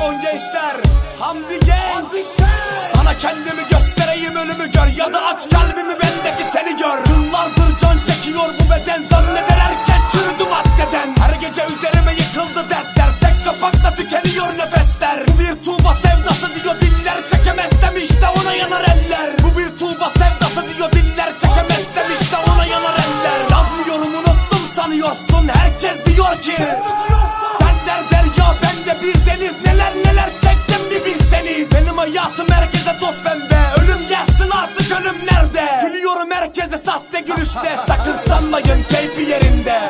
on gençler Hamdi genç. Sana kendimi göstereyim ölümü gör. Ya da aç kalbimi bendeki seni gör. Yıllardır can çekiyor bu beden. Zanneder erkek Çürüdü maddeden. Her gece üzerime Herkese sahte gülüşte Sakın sanmayın keyfi yerinde.